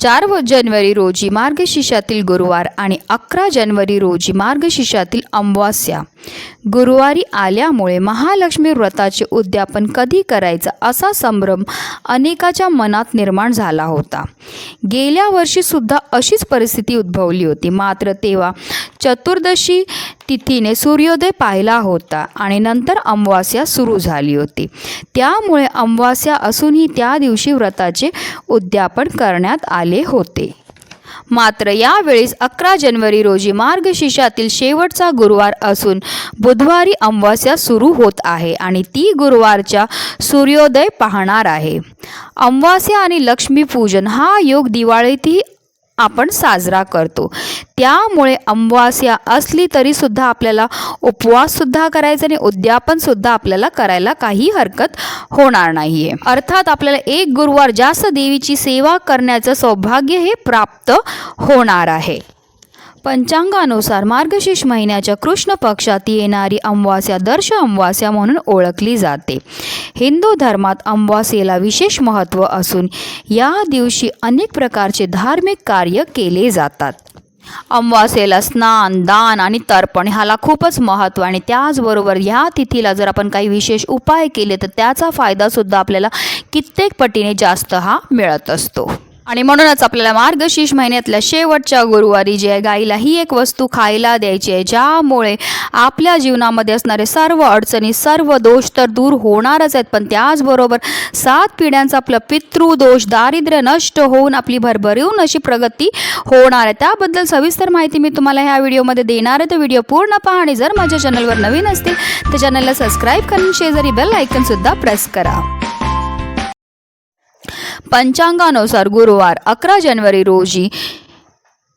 चार व जानेवारी रोजी मार्गशीर्षातील गुरुवार आणि अकरा जानेवारी रोजी मार्गशीर्षातील अमावास्या. गुरुवारी आल्यामुळे महालक्ष्मी व्रताचे उद्यापन कधी करायचं असा संभ्रम अनेकाच्या मनात निर्माण झाला होता. गेल्या वर्षीसुद्धा अशीच परिस्थिती उद्भवली होती. मात्र तेव्हा चतुर्दशी तिथीने सूर्योदय पाहिला होता आणि नंतर अमावास्या सुरू झाली होती. त्यामुळे अमावास्या असूनही त्या दिवशी व्रताचे उद्यापन करण्यात आले होते. मात्र यावेळेस अकरा जानेवारी रोजी मार्गशीर्षातील शेवटचा गुरुवार असून बुधवारी अमावस्या सुरू होत आहे आणि ती गुरुवारच्या सूर्योदय पाहणार आहे. अमावस्या आणि लक्ष्मीपूजन हा योग दिवाळीतही आपण साजरा करतो. त्यामुळे अमावास्या असली तरीसुद्धा आपल्याला उपवाससुद्धा करायचा आणि उद्यापनसुद्धा आपल्याला करायला काही हरकत होणार नाही आहे अर्थात आपल्याला एक गुरुवार जास्त देवीची सेवा करण्याचं सौभाग्य हे प्राप्त होणार आहे. पंचांगानुसार मार्गशीर्ष महिन्याच्या कृष्ण पक्षात येणारी अमावास्या दर्श अमावास्या म्हणून ओळखली जाते. हिंदू धर्मात अमावास्येला विशेष महत्त्व असून या दिवशी अनेक प्रकारचे धार्मिक कार्य केले जातात. अमावास्येला स्नान दान आणि तर्पण ह्याला खूपच महत्त्व आणि त्याचबरोबर ह्या तिथीला जर आपण काही विशेष उपाय केले तर त्याचा फायदासुद्धा आपल्याला कित्येक पटीने जास्त हा मिळत असतो. आणि म्हणूनच आपल्याला मार्गशीर्ष महिन्यातल्या शेवटच्या गुरुवारी जे आहे गाईला ही एक वस्तू खायला द्यायची आहे ज्यामुळे आपल्या जीवनामध्ये असणारे सर्व अडचणी सर्व दोष तर दूर होणारच आहेत. पण त्याचबरोबर सात पिढ्यांचा आपलं पितृदोष दारिद्र्य नष्ट होऊन आपली भरभरून अशी प्रगती होणार आहे. त्याबद्दल सविस्तर माहिती मी तुम्हाला ह्या व्हिडिओमध्ये देणार आहे. तर व्हिडिओ पूर्ण पहा आणि जर माझ्या चॅनलवर नवीन असतील तर चॅनलला सबस्क्राईब करून शेजारी बेल आयकनसुद्धा प्रेस करा. पंचांगानुसार गुरुवार अकरा जानेवारी रोजी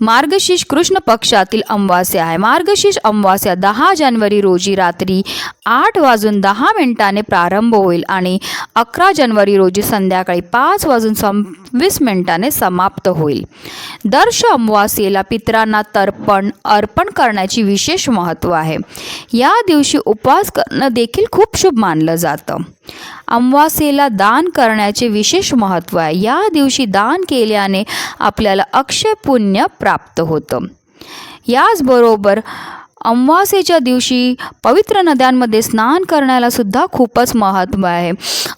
मार्गशीर्ष कृष्ण पक्षातील अमावास्या आहे. मार्गशीर्ष अमावास्या दहा जानेवारी रोजी रात्री आठ वाजून दहा मिनिटाने प्रारंभ होईल आणि अकरा जानेवारी रोजी संध्याकाळी पाच वाजून सव्वीस मिनिटाने समाप्त होईल. दर्श अमावास्येला पितरांना तर्पण अर्पण करण्याची विशेष महत्त्व आहे. या दिवशी उपवास करणं देखील खूप शुभ मानलं जातं. अमावास्येला दान करण्याचे विशेष महत्त्व आहे. या दिवशी दान केल्याने आपल्याला अक्षय पुण्य प्राप्त होतं. याचबरोबर अमावास्येच्या दिवशी पवित्र नद्यांमध्ये स्नान करण्याला सुद्धा खूपच महत्त्व आहे.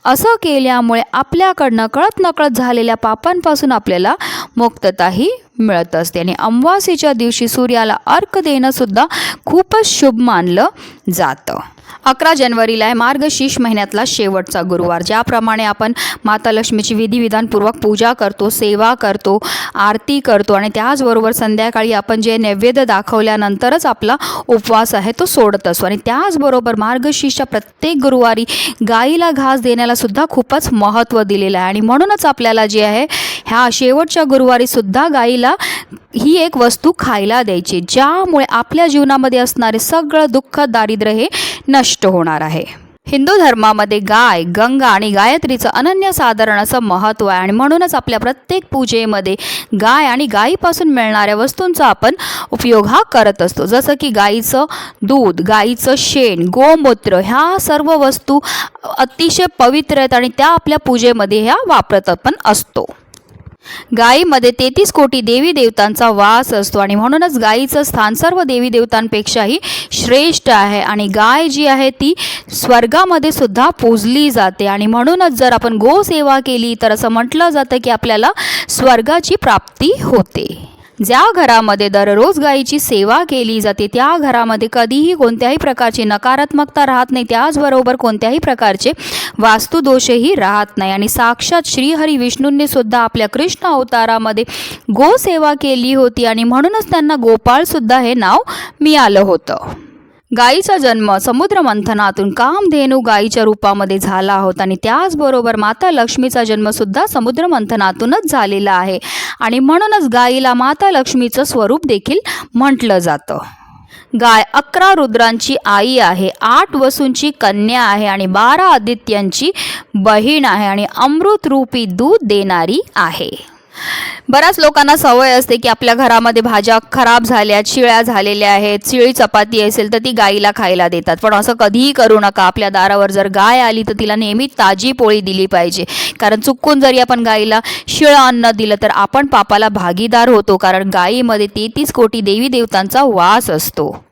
असं केल्यामुळे आपल्याकडनं कळत नकळत झालेल्या पापांपासून आपल्याला मुक्तताही मिळत असते. आणि अमावास्येच्या दिवशी सूर्याला अर्क देणंसुद्धा खूपच शुभ मानलं जातं. अकरा जानेवारीला आहे मार्गशीर्ष महिन्यातला शेवटचा गुरुवार. ज्याप्रमाणे आपण माता लक्ष्मीची विधिविधानपूर्वक पूजा करतो सेवा करतो आरती करतो आणि त्याचबरोबर संध्याकाळी आपण जे नैवेद्य दाखवल्यानंतरच आपला उपवास आहे तो सोडत असतो. आणि त्याचबरोबर मार्गशीर्षच्या प्रत्येक गुरुवारी गाईला घास देण्याला सुद्धा खूपच महत्त्व दिलेलं आहे. आणि म्हणूनच आपल्याला जे आहे ह्या शेवटच्या गुरुवारी सुद्धा गाईला ही एक वस्तू खायला द्यायची ज्यामुळे आपल्या जीवनामध्ये असणारे सगळं दुःख दारिद्र्य हे नष्ट होणार आहे. हिंदू धर्मामध्ये गाय गंगा आणि गायत्रीचं अनन्यसाधारण असं महत्त्व आहे आणि म्हणूनच आपल्या प्रत्येक पूजेमध्ये गाय आणि गायीपासून मिळणाऱ्या वस्तूंचा आपण उपयोग हा करत असतो. जसं की गायीचं दूध गाईचं शेण गोमूत्र ह्या सर्व वस्तू अतिशय पवित्र आहेत आणि त्या आपल्या पूजेमध्ये ह्या वापरत आपण असतो. गायीमध्ये तेहतीस कोटी देवी देवतांचा वास असतो आणि म्हणूनच गायीचं स्थान सर्व देवी देवतांपेक्षाही श्रेष्ठ आहे. आणि गाय जी आहे ती स्वर्गामध्ये सुद्धा पूजली जाते. आणि म्हणूनच जर आपण गोसेवा केली तर असं म्हटलं जातं की आपल्याला स्वर्गाची प्राप्ती होते. ज्या घरामध्ये दररोज गायीची सेवा केली जाते त्या घरामध्ये कधीही कोणत्याही प्रकारची नकारात्मकता राहत नाही. त्याचबरोबर कोणत्याही प्रकारचे वास्तुदोषही राहत नाही. आणि साक्षात श्रीहरी विष्णूंनी सुद्धा आपल्या कृष्ण अवतारामध्ये गोसेवा केली होती आणि म्हणूनच त्यांना गोपाळसुद्धा हे नाव मिळालं होतं. गायीचा जन्म समुद्र मंथनातून कामधेनू गायीच्या रूपामध्ये झाला होता आणि त्याचबरोबर माता लक्ष्मीचा जन्मसुद्धा समुद्र मंथनातूनच झालेला आहे. आणि म्हणूनच गायीला माता लक्ष्मीचं स्वरूप देखील म्हटलं जातं. गाय अकरा रुद्रांची आई आहे आठ वसूंची कन्या आहे आणि बारा आदित्यांची बहीण आहे आणि अमृतरूपी दूध देणारी आहे. बऱ्याच लोकांना सवय असते की आपल्या घरामध्ये भाज्या खराब झाल्या शिळ्या झालेल्या आहेत शिळी चपाती असेल तर ती गाईला खायला देतात. पण असं कधीही करू नका. आपल्या दारावर जर गाय आली तर तिला नेहमी ताजी पोळी दिली पाहिजे. कारण चुकून जरी आपण गाईला शिळं अन्न दिलं तर आपण पापाला भागीदार होतो. कारण गायीमध्ये तेहतीस कोटी देवी देवतांचा वास असतो.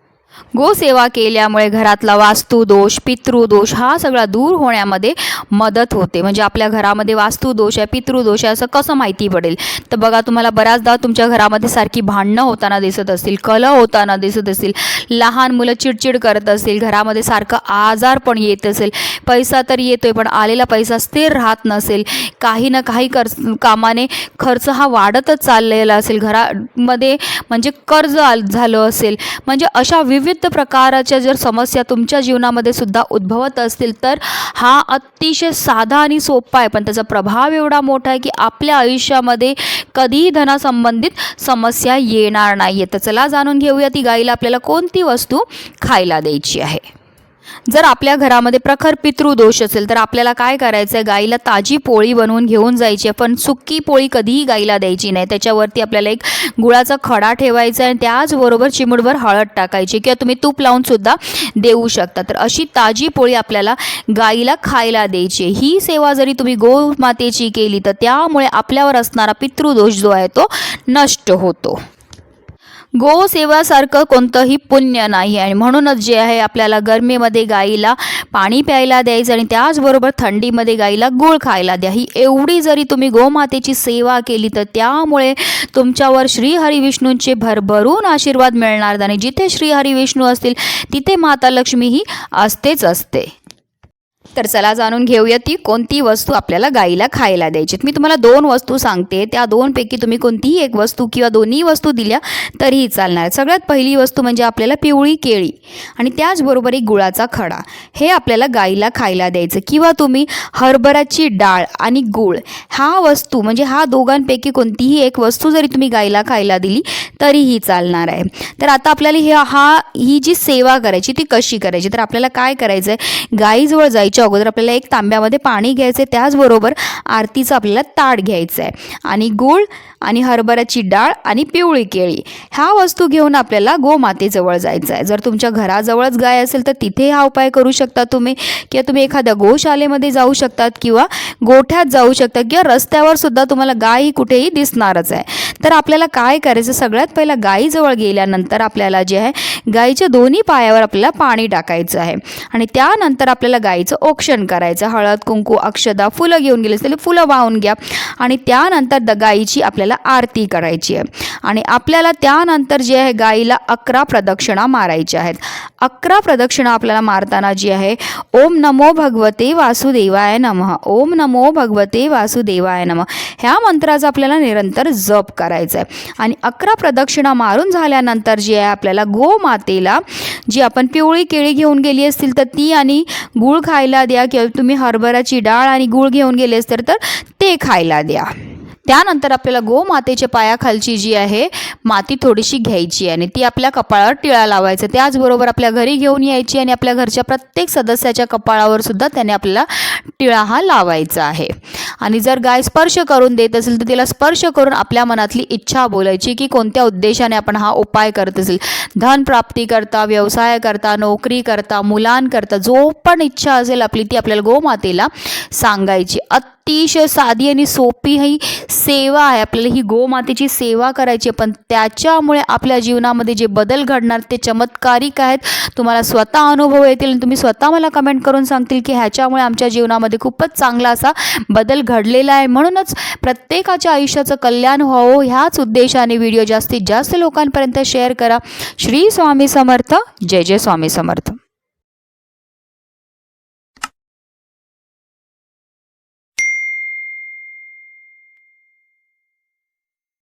गोसेवा केल्यामुळे घरातला वास्तुदोष पितृदोष हा सगळा दूर होण्यामध्ये मदत होते. म्हणजे आपल्या घरामध्ये वास्तुदोष आहे पितृदोष आहे असं कसं माहिती पडेल? तर बघा तुम्हाला बऱ्याचदा तुमच्या घरामध्ये सारखी भांडणं होताना दिसत असतील कलह होताना दिसत असतील लहान मुलं चिडचिड करत असतील घरामध्ये सारखं आजार पण येत असेल. पैसा तर येतोय पण आलेला पैसा स्थिर राहत नसेल. काही ना काही कर कामाने खर्च हा वाढतच चाललेला असेल. घरामध्ये म्हणजे कर्ज आल- झालं असेल. म्हणजे अशा विविध विविध प्रकारच्या जर समस्या तुमच्या जीवनामध्ये सुद्धा उद्भवत असतील तर हा अतिशय साधा आणि सोपा आहे. पण त्याचा प्रभाव एवढा मोठा आहे की आपल्या आयुष्यामध्ये कधीही धनासंबंधित समस्या येणार नाही आहे तर चला जाणून घेऊया ती गाईला आपल्याला कोणती वस्तू खायला द्यायची आहे. जर आपल्या घरामध्ये प्रखर पितृदोष असेल तर आपल्याला काय करायचं आहे गाईला ताजी पोळी बनवून घेऊन जायची आहे. पण सुक्की पोळी कधीही गाईला द्यायची नाही. त्याच्यावरती आपल्याला एक गुळाचा खडा ठेवायचा आहे आणि त्याचबरोबर चिमुडभर हळद टाकायची किंवा तुम्ही तूप लावून सुद्धा देऊ शकता. तर अशी ताजी पोळी आपल्याला गाईला खायला द्यायची आहे. ही सेवा जरी तुम्ही गोमातेची केली तर त्यामुळे आपल्यावर असणारा पितृदोष जो आहे तो नष्ट होतो. गोसेवासारखं कोणतंही पुण्य नाही आणि म्हणूनच जे आहे आपल्याला गरमीमध्ये गाईला पाणी प्यायला द्यायचं आणि त्याचबरोबर थंडीमध्ये गाईला गूळ खायला द्या. ही एवढी जरी तुम्ही गोमातेची सेवा केली तर त्यामुळे तुमच्यावर श्री हरिविष्णूंचे भरभरून आशीर्वाद मिळणार आणि जिथे श्री हरिविष्णू असतील तिथे माता लक्ष्मी ही असतेच असते. तर चला जाणून घेऊया ती कोणती वस्तू आपल्याला गाईला खायला द्यायची. मी तुम्हाला दोन वस्तू सांगते. त्या दोनपैकी तुम्ही कोणतीही एक वस्तू किंवा दोन्ही वस्तू दिल्या तरीही चालणार. सगळ्यात पहिली वस्तू म्हणजे आपल्याला पिवळी केळी आणि त्याचबरोबर एक गुळाचा खडा. हे आपल्याला गाईला खायला द्यायचं. किंवा तुम्ही हरभराची डाळ आणि गूळ हा वस्तू म्हणजे हा दोघांपैकी कोणतीही एक वस्तू जरी तुम्ही गाईला खायला दिली तरीही चालणार आहे. तर आता आपल्याला हे हा ही जी सेवा करायची ती कशी करायची? तर आपल्याला काय करायचं आहे गाईजवळ जायच्या अगोदर आपल्याला एक तांब्यामध्ये पाणी घ्यायचं आहे त्याचबरोबर आरतीचं आपल्याला ताट घ्यायचं आहे आणि गूळ आणि हरभऱ्याची डाळ आणि पिवळी केळी. ह्या वस्तू घेऊन आपल्याला गोमातेजवळ जायचं आहे जर तुमच्या घराजवळच गाय असेल तर तिथे हा उपाय करू शकता तुम्ही. किंवा तुम्ही एखाद्या गोशालेमध्ये जाऊ शकतात किंवा गोठ्यात जाऊ शकता किंवा रस्त्यावर सुद्धा तुम्हाला गाय ही कुठेही दिसणारच आहे. तर आपल्याला काय करायचं सगळ्यात पहिला गायीजवळ गेल्यानंतर आपल्याला जे आहे गाईच्या दोन्ही पायावर आपल्याला पाणी टाकायचं आहे. आणि त्यानंतर आपल्याला गाईचं औक्षण करायचं हळद कुंकू अक्षदा फुलं घेऊन गेले असतील फुलं वाहून घ्या. आणि त्यानंतर द गाईची आपल्याला आरती करायची आहे. आणि आपल्याला त्यानंतर जे आहे गाईला अकरा प्रदक्षिणा मारायच्या आहेत. अकरा प्रदक्षिणा आपल्याला मारताना जी आहे ओम नमो भगवते वासुदेवाय नमः. ओम नमो भगवते वासुदेवाय नमः. ह्या मंत्राचा आपल्याला निरंतर जप करायचा आहे. आणि अकरा प्रदक्षिणा मारून झाल्यानंतर जी आहे आपल्याला मातेला. जी आपण पिवळी केळी घेऊन गेली असतील तर ती आणि गूळ खायला द्या किंवा तुम्ही हरभराची डाळ आणि गूळ घेऊन गेले असतील तर ते खायला द्या. त्यानंतर आपल्याला गोमातेच्या पायाखालची जी आहे माती थोडीशी घ्यायची आणि ती आपल्या कपाळावर टिळा लावायचं. त्याचबरोबर आपल्या घरी घेऊन यायची आणि आपल्या घरच्या प्रत्येक सदस्याच्या कपाळावर सुद्धा त्याने आपल्याला टिळा हा लावायचा आहे. आणि जर गाय स्पर्श करून देत असेल तर तिला स्पर्श करून आपल्या मनातली इच्छा बोलायची की कोणत्या उद्देशाने आपण हा उपाय करत असेल. धन प्राप्ती करता व्यवसाय करता नोकरी करता मुलांकरता जो पण इच्छा असेल आपली ती आपल्याला गोमातेला सांगायची. अत अतिशय साधी आणि सोपी ही सेवा आहे. आपल्याला ही गोमातेची सेवा करायची आहे. पण त्याच्यामुळे आपल्या जीवनामध्ये जे बदल घडणार ते चमत्कारिक आहेत. तुम्हाला स्वतः अनुभव येतील आणि तुम्ही स्वतः मला कमेंट करून सांगतील की ह्याच्यामुळे आमच्या जीवनामध्ये खूपच चांगला असा बदल घडलेला आहे. म्हणूनच प्रत्येकाच्या आयुष्याचं कल्याण व्हावं ह्याच उद्देशाने व्हिडिओ जास्तीत जास्त लोकांपर्यंत शेअर करा. श्री स्वामी समर्थ. जय जय स्वामी समर्थ.